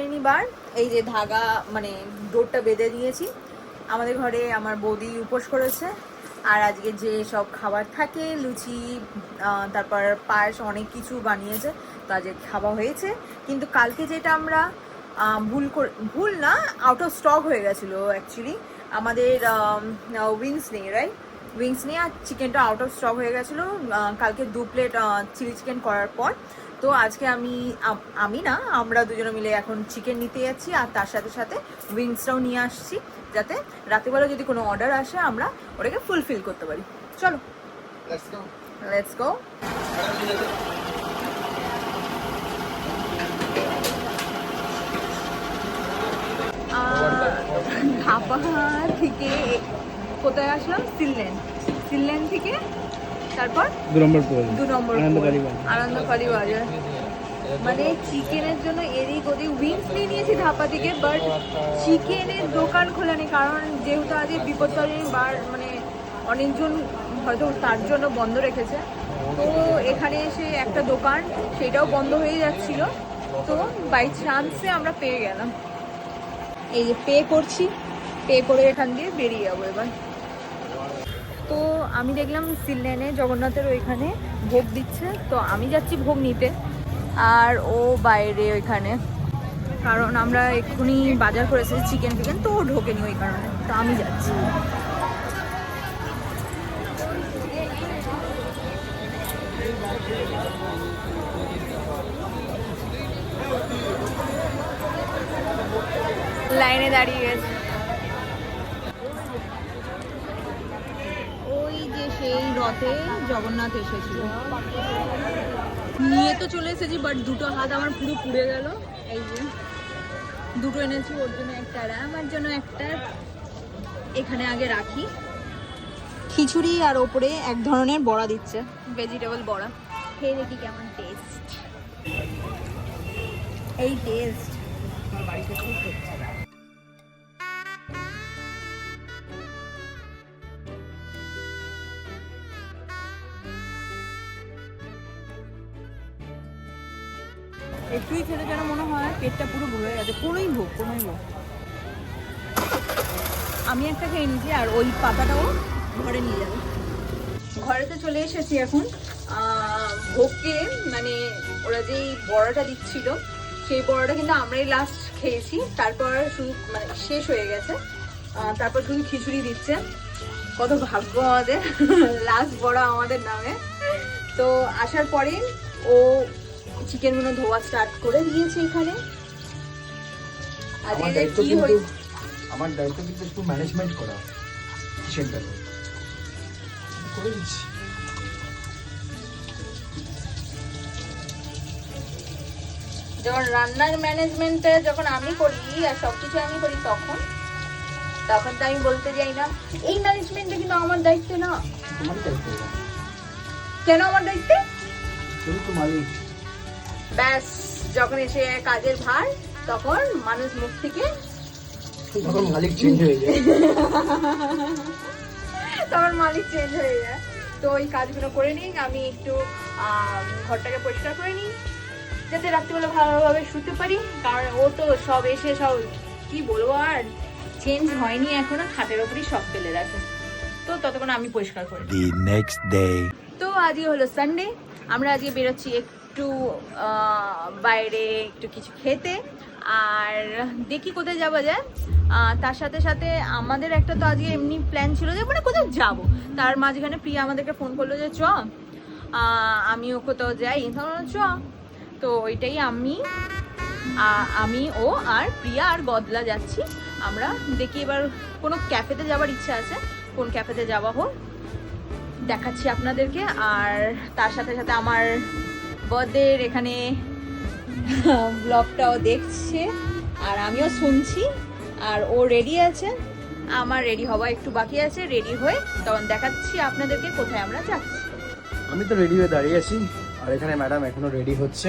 করতে বার। এই যে ধাগা মানে ডোরটা বেঁধে দিয়েছি। আমাদের ঘরে আমার বৌদি উপোস করেছে। আর আজকে যে সব খাবার থাকে, লুচি তারপর পায়েস, অনেক কিছু বানিয়েছে। তো আজকে খাওয়া হয়েছে। কিন্তু কালকে যেটা আমরা ভুল করে, ভুল না আউট অফ স্টক হয়ে গেছিল অ্যাকচুয়ালি আমাদের উইংস নেই রাইট উইংস নিয়ে আর চিকেনটা আউট অফ স্টক হয়ে গেছিল। কালকে দু প্লেট চিলি চিকেন করার পর। তো আজকে আমি আমি না আমরা দুজনে মিলে এখন চিকেন নিতে যাচ্ছি আর তার সাথে সাথে উইংসটাও নিয়ে আসছি যাতে রাতেবেলা যদি কোনো অর্ডার আসে আমরা ওটাকে ফুলফিল করতে পারি। চলো. লেটস গো থেকে কোথায় আসলাম? সিললেন সিললেন থেকে তারপর? দু নম্বর পোল দু নম্বর মানে চিকেনের জন্য এদিক ওদিক উইংস নিয়ে নিয়েছি ধাপা থেকে বাট চিকেনের দোকান খোলা নেই কারণ যেহেতু আজকে বিপদকালীন বার মানে অনেকজন হয়তো তার জন্য বন্ধ রেখেছে। তো এখানে এসে একটা দোকান সেটাও বন্ধ হয়ে যাচ্ছিল। তো বাই চান্সে আমরা পেয়ে গেলাম। এই যে পে করছি পে করে এখান দিয়ে বেরিয়ে যাব এবার। তো আমি দেখলাম সিললেনে জগন্নাথের ওইখানে ভোগ দিচ্ছে। তো আমি যাচ্ছি ভোগ নিতে, আর ও বাইরে ওইখানে। কারণ আমরা এক্ষুনি বাজার করেছি চিকেন ফিকেন, তো ও ঢোকেনি ওই কারণে। তো আমি যাচ্ছি। লাইনে দাঁড়িয়ে গেছে ওই যে রথে জগন্নাথ এসেছিল। নিয়ে তো চলে এসেছি বাট দুটো হাত আমার পুরো পুড়ে গেল। এই যে, দুটো এনেছি, ওর জন্য একটা আর আমার জন্য একটা এখানে আগে রাখি। খিচুড়ি আর ওপরে এক ধরনের বড়া দিচ্ছে ভেজিটেবল বড়া। খেয়ে দেখি কেমন টেস্ট এই টেস্ট গেছে কোনোই ভোগ কোনোই ভোগ আমি একটা খেয়ে নিয়েছি আর ওই পাতাটাও ঘরে নিয়ে যাবে। ঘরেতে চলে এসেছি এখন। ভোগকে মানে ওরা যেই বড়াটা দিচ্ছিল, সেই বড়াটা কিন্তু আমরাই লাস্ট খেয়েছি। তারপর শুধু মানে শেষ হয়ে গেছে। তারপর শুধু খিচুড়ি দিচ্ছে। কত ভাগ্য আমাদের লাস্ট বড়া আমাদের নামে। তো আসার পরে ও চিকেনগুলো ধোয়া স্টার্ট করে দিয়েছে এখানে। আমার দায়িত্ব কিন্তু আমার দায়িত্ব কিন্তু একটু ম্যানেজমেন্ট করা কিচেনটাকে করে দিচ্ছি। যখন রান্নার ম্যানেজমেন্টে যখন আমি করি আর সবকিছু আমি করি তখন তখন তো আমি বলতে যাই না এই ম্যানেজমেন্টে কিন্তু আমার দায়িত্ব না। তোমার দায়িত্ব কেন আমার দায়িত্বে? তুমি তো মালিক। ব্যাস যখন এসে কাজের ভার তখন মানুষ মুখ থেকে তখন মালিক চেঞ্জ হয়ে যায়। তখন মালিক চেঞ্জ হয়ে যায়। তো ওই কাজগুলো করে নিই আমি একটু ঘরটাকে পরিষ্কার করে নিই যাতে রাত্রিবেলা ভালোভাবে শুতে পারি। কারণ ও তো সব এসে সব কি বলব আর চেঞ্জ হয়নি এখনও খাটের ওপরই সব ফেলে রাখে। তো ততক্ষণ আমি পরিষ্কার করি। The next day. তো আজকে হলো সানডে আমরা আজকে বেরোচ্ছি একটু আহ, বাইরে একটু কিছু খেতে। আর দেখি কোথায় যাওয়া যায়। তার সাথে সাথে আমাদের একটা তো আজকে এমনি প্ল্যান ছিল যে মানে কোথাও যাব। তার মাঝখানে প্রিয়া আমাদেরকে ফোন করল যে, চ আমিও কোথাও যাই। চ। তো ওইটাই আমি আমি, ও আর প্রিয়া আর বদলা যাচ্ছি। আমরা দেখি এবার কোনো ক্যাফেতে যাওয়ার ইচ্ছা আছে। কোন ক্যাফেতে যাওয়া হোক, দেখাচ্ছি আপনাদেরকে। আর তার সাথে সাথে আমার বার্থডের এখানে ব্লগটাও দেখছে আর আমিও শুনছি আর ও রেডি আছে। আমার রেডি হওয়া একটু বাকি আছে রেডি হয়ে তখন দেখাচ্ছি আপনাদেরকে কোথায় আমরা যাচ্ছি। আমি তো রেডি হয়ে দাঁড়িয়ে আছি আর এখানে ম্যাডাম এখনও রেডি হচ্ছে।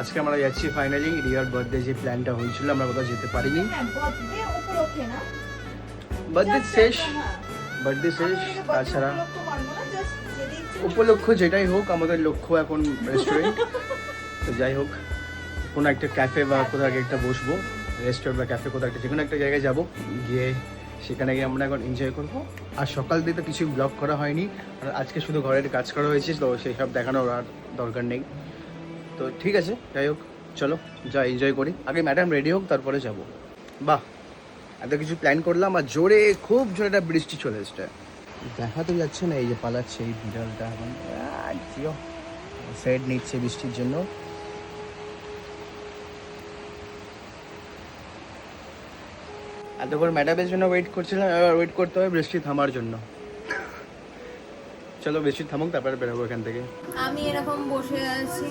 আজকে আমরা যাচ্ছি ফাইনালি রিয়ার বার্থডে যে প্ল্যানটা হয়েছিল আমরা কোথাও যেতে পারিনি। বার্থডে বার্থডে শেষ। বার্থডে শেষ তাছাড়া উপলক্ষ যেটাই হোক, আমাদের লক্ষ্য এখন রেস্টুরেন্ট তো যাই হোক, কোনো একটা ক্যাফে বা কোথাও একটা বসবো রেস্টুরেন্ট বা ক্যাফে কোথাও একটা যে কোনো একটা জায়গায় যাব, গিয়ে সেখানে গিয়ে আমরা এখন এনজয় করব। আর সকাল দিয়ে তো কিছু ব্লগ করা হয়নি, আর আজকে শুধু ঘরের কাজ করা হয়েছে, তো সেই সব দেখানোর আর দরকার নেই। তো ঠিক আছে, যাই হোক, চলো, যা এনজয় করি। আগে ম্যাডাম রেডি হোক, তারপরে যাব। বাহ, এত কিছু প্ল্যান করলাম, আর জোরে খুব জোরে একটা বৃষ্টি চলে এসছে। দেখা তো যাচ্ছে না, এই যে পালাচ্ছে এই বিড়ালটা। এখন সাইড নিচ্ছে বৃষ্টির জন্য। এতক্ষণ ম্যাডামের জন্য ওয়েট করছিলাম, এবার ওয়েট করতে হবে বৃষ্টি থামার জন্য। চলো বৃষ্টি থামুক, তারপরে বেরোবো এখান থেকে। আমি এরকম বসে আছি।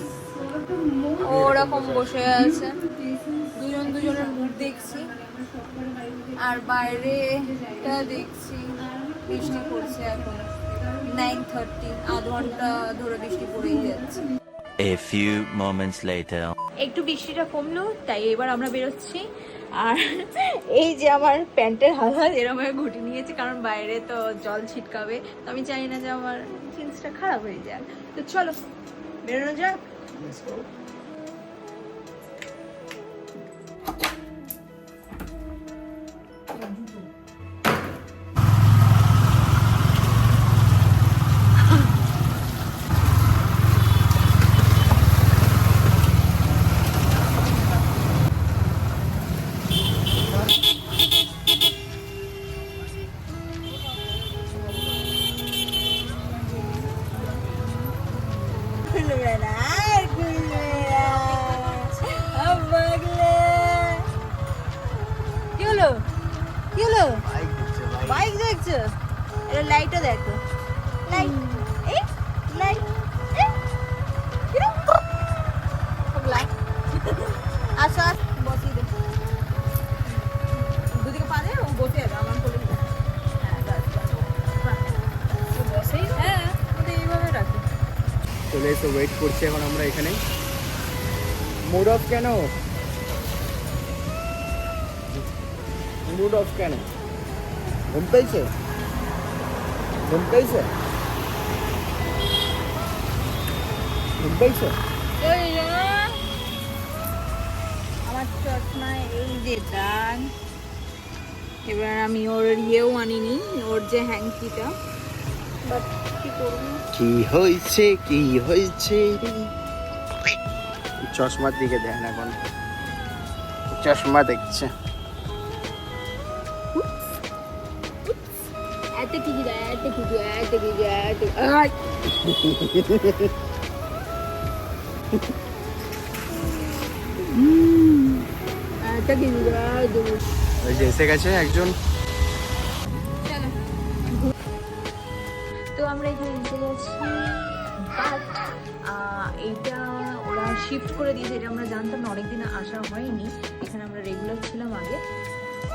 ওরকম বসে আছে। দুজন দুজনের মুখ দেখছি। আর বাইরেটা দেখছি। বৃষ্টি পড়ছে এখন। নাইন থার্টি আধ ঘণ্টা ধরে বৃষ্টি পড়েই যাচ্ছে। A few moments later. একটু বৃষ্টিটা কমলো তাই এবার আমরা বেরোচ্ছি। আর এই যে আমার প্যান্টের হালহাল এরকম ভাবে ঘুটে নিয়েছি কারণ বাইরে তো জল ছিটকাবে। তো আমি চাই না যে আমার জিন্সটা খারাপ হয়ে যায়। তো চলো বেরোনো যাক। করছি এখন আমরা এখানে। মুড অফ কেন? মুড অফ কেন? ঘুম পেয়েছে? ঘুম পেয়েছে? ঘুম পেয়েছে? আমার চশমায় এই যে দাগ, এবার আমি ওর ইয়েও আনিনি, ওর যে হ্যাংকিটা বাট কি হয়েছে কি হয়েছে? চশমার দিকে দেন এখন। চশমা দেখছে। কিছু দেয় আমরা এখানে গেছি বাট এইটা ওরা শিফট করে দিয়েছে, এটা আমরা জানতাম না, অনেকদিন আসা হয়নি। এখানে আমরা রেগুলার ছিলাম আগে।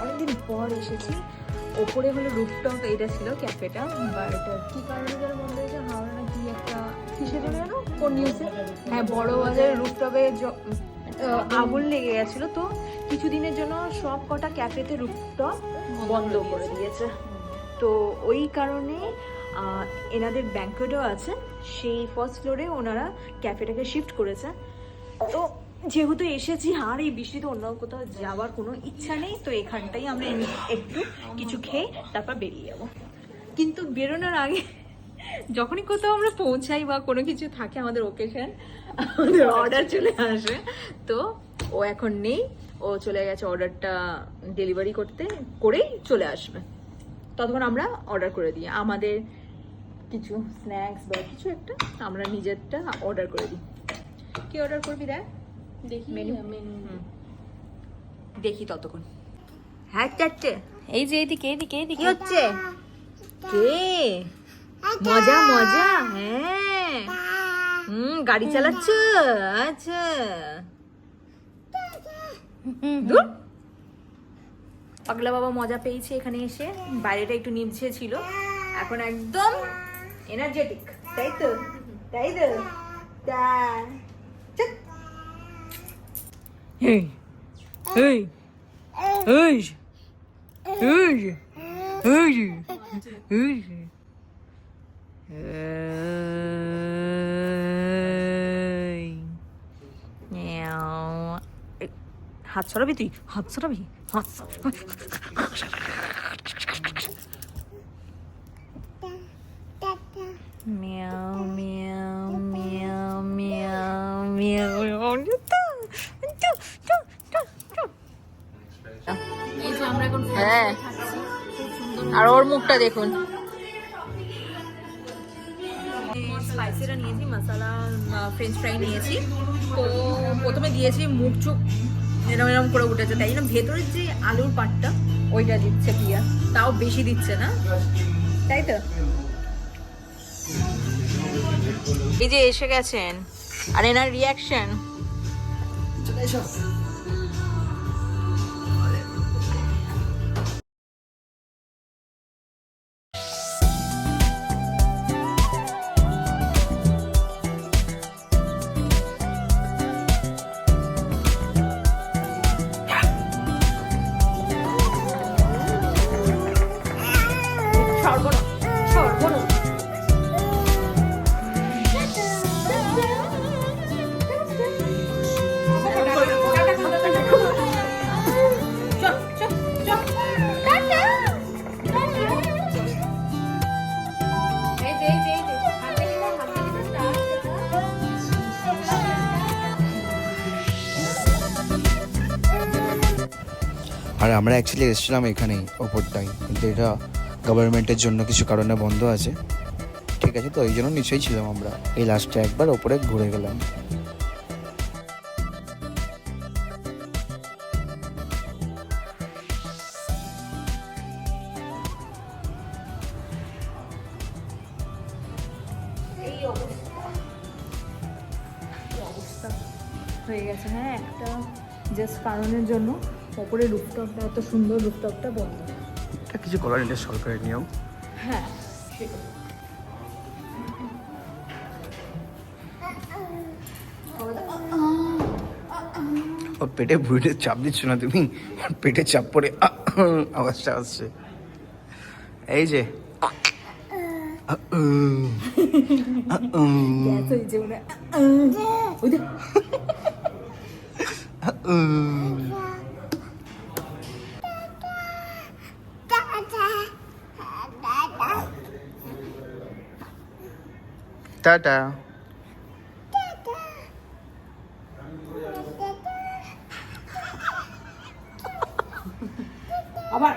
অনেকদিন পর এসেছি। ওপরে হলো রুফটপ এটা ছিল ক্যাফেটা বাট কি কারণে যেন বন্ধ হয়েছে, হাওড়া না কি একটা কিসের জন্য জানো কোন নিউজে হ্যাঁ বড় বাজারের রুফটপে আগুন লেগে গেছিল। তো কিছুদিনের জন্য সব কটা ক্যাফেতে রুফটপ বন্ধ করে দিয়েছে। তো ওই কারণে এনাদের ব্যাঙ্কোয়েটও আছে। সেই ফার্স্ট ফ্লোরে ওনারা ক্যাফেটাকে শিফট করেছে। তো যেহেতু এসেছি, আর এই বৃষ্টিতে অন্য কোথাও যাওয়ার কোনো ইচ্ছা নেই, তো এখানটাই আমরা একটু কিছু খেয়ে তারপর বেরিয়ে যাব। কিন্তু বেরোনোর আগে যখনই কোথাও আমরা পৌঁছাই বা কোনো কিছু থাকে আমাদের ওকেশন আমাদের অর্ডার চলে আসে। তো ও এখন নেই, ও চলে গেছে অর্ডারটা ডেলিভারি করতে, করেই চলে আসবে। ততক্ষণ আমরা অর্ডার করে দিই। আমাদের কিছু স্ন্যাক্স বা কিছু একটা আমরা নিজেরটা অর্ডার করে দিই। কি অর্ডার করবি দেখ? দেখি মেনু দেখি ততক্ষণ। হ্যাঁ চারটে। এই যে এদিকে এদিকে এদিকে। হচ্ছে? কে? মজা মজা হ্যাঁ। হুম গাড়ি চালাচ্ছ? আচ্ছা। দূর। পাগলা বাবা মজা পেয়েছে এখানে এসে। বাইরেটা একটু নিভছে ছিল। এখন একদম এনার্জেটিক তাই তো তাই তো তা এই এই এই এই। মিয়াও। এই, হাত সরাবি তুই হাত সরাবি হাত সরাবি। হ্যাঁ। আর ওর মুখটা দেখুন। স্পাইসিটা নিয়েছি মশলা ফ্রেঞ্চ ফ্রাই নিয়েছি। তো প্রথমে দিয়েছি মুখ চুখ এরম এরম করে উঠেছে। তাই জন্য ভেতরের যে আলুর পাটটা ওইটা দিচ্ছে প্রিয়া তাও বেশি দিচ্ছে না। তাই তো? এই যে এসে গেছেন। আর এনার রিয়াকশন আর আমরা অ্যাকচুয়ালি এসেছিলাম এখানেই ওপরটাই। কিন্তু এটা গভর্নমেন্টের জন্য কিছু কারণে বন্ধ আছে। ঠিক আছে, তো এই জন্য নিচেই ছিলাম আমরা। এই লাস্টে একবার ওপরে ঘুরে গেলাম। হয়ে গেছে হ্যাঁ একটা জাস্ট কারণের জন্য। ওপরে রুফটপটা এত সুন্দর রুফটপটা বন্ধ। এটা কিছু করার নেই এটা সরকারের নিয়ম। হ্যাঁ ওর পেটে ভুঁড়িতে চাপ দিচ্ছ না তুমি? ওর পেটে চাপ পড়ে আওয়াজটা আসছে। এই যে ওই টাটা। আবার।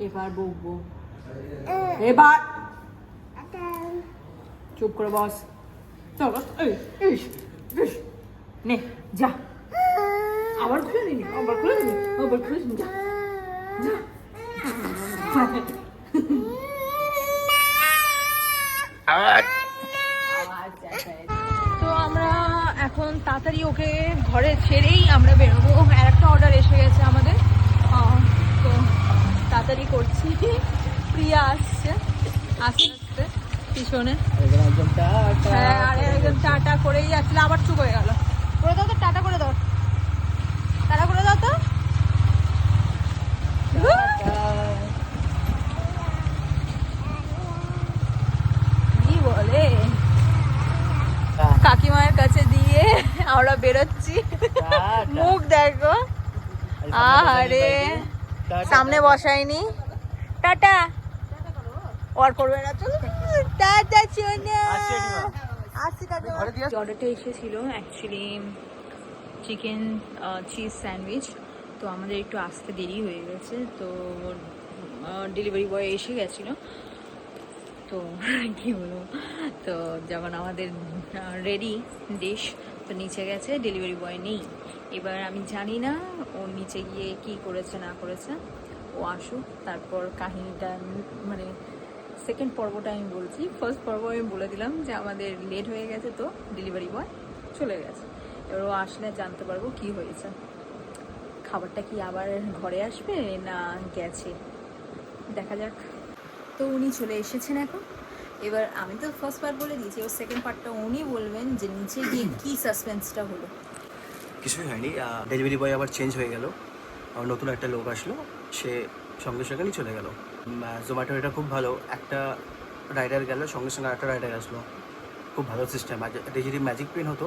এবার বকবো। এবার। চুপ করে বস। নে, যা। আবার খুলে নিবি আবার খুলে নিবি আবার খুলে যা যা। তো আমরা এখন তাড়াতাড়ি ওকে ঘরে ছেড়েই আমরা বেরোবো। আর একটা অর্ডার এসে গেছে আমাদের। তো তাড়াতাড়ি করছি। প্রিয়া আসছে। আস্তে আস্তে। পিছনে। হ্যাঁ আরে একদম টাটা করেই যাচ্ছিল আবার চুপ হয়ে গেল। দাও তো টাটা করে দাও টাটা করে দাও তো কি বলে কাকিমার কাছে দিয়ে আমরা বেরোচ্ছি। মুখ দেখো। আরে সামনে বসাইনি টাটা ওর করবে না চলো টাটা কাকিমা অর্ডারটা এসেছিল অ্যাকচুয়ালি চিকেন চিজ স্যান্ডউইচ তো আমাদের একটু আসতে দেরি হয়ে গেছে তো ডেলিভারি বয় এসে গেছিল। তো, কি বলব? তো যখন আমাদের রেডি ডিশ তো নিচে গেছে ডেলিভারি বয় নেই। এবার আমি জানি না ও নিচে গিয়ে কি করেছে, না করেছে। ও আসুক, তারপর কাহিনীটা মানে সেকেন্ড পর্বটা আমি বলছি। ফার্স্ট পর্ব আমি বলে দিলাম যে আমাদের লেট হয়ে গেছে তো ডেলিভারি বয় চলে গেছে। এবার ও আসলে জানতে পারব কি হয়েছে। খাবারটা কি আবার ঘরে আসবে, না গেছে? দেখা যাক। তো উনি চলে এসেছেন এখন। এবার আমি তো ফার্স্ট পার্ট বলে দিয়েছি এবার সেকেন্ড পার্টটা উনি বলবেন যে নিচে গিয়ে কি সাসপেন্সটা হলো। কিছুই হয়নি ডেলিভারি বয় আবার চেঞ্জ হয়ে গেল। আর নতুন একটা লোক আসলো সে সঙ্গে সঙ্গেই চলে গেল। জোম্যাটো এটা খুব ভালো একটা রাইডার গেল সঙ্গে সঙ্গে একটা রাইডার আসলো। খুব ভালো সিস্টেম এটা যদি ম্যাজিক পেন হতো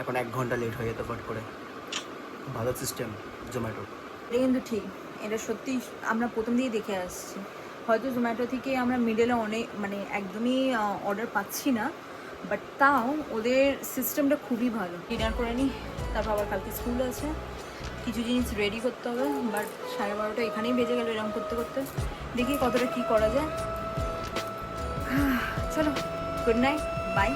এখন এক ঘণ্টা লেট হয়ে যেত ফট করে। খুব ভালো সিস্টেম জোম্যাটোর এটা কিন্তু ঠিক এটা সত্যি আমরা প্রথম দিকে দেখে আসছি। হয়তো জোম্যাটো থেকে আমরা মিডলে অনেক মানে একদমই অর্ডার পাচ্ছি না বাট তাও ওদের সিস্টেমটা খুবই ভালো। ডিনার করে নিই তারপর আবার কালকে স্কুল আছে, কিছু জিনিস রেডি করতে হবে বাট সাড়ে বারোটা এখানেই বেজে গেল এরকম করতে করতে। দেখি কতটা কী করা যায়। চলো গুড নাইট বাই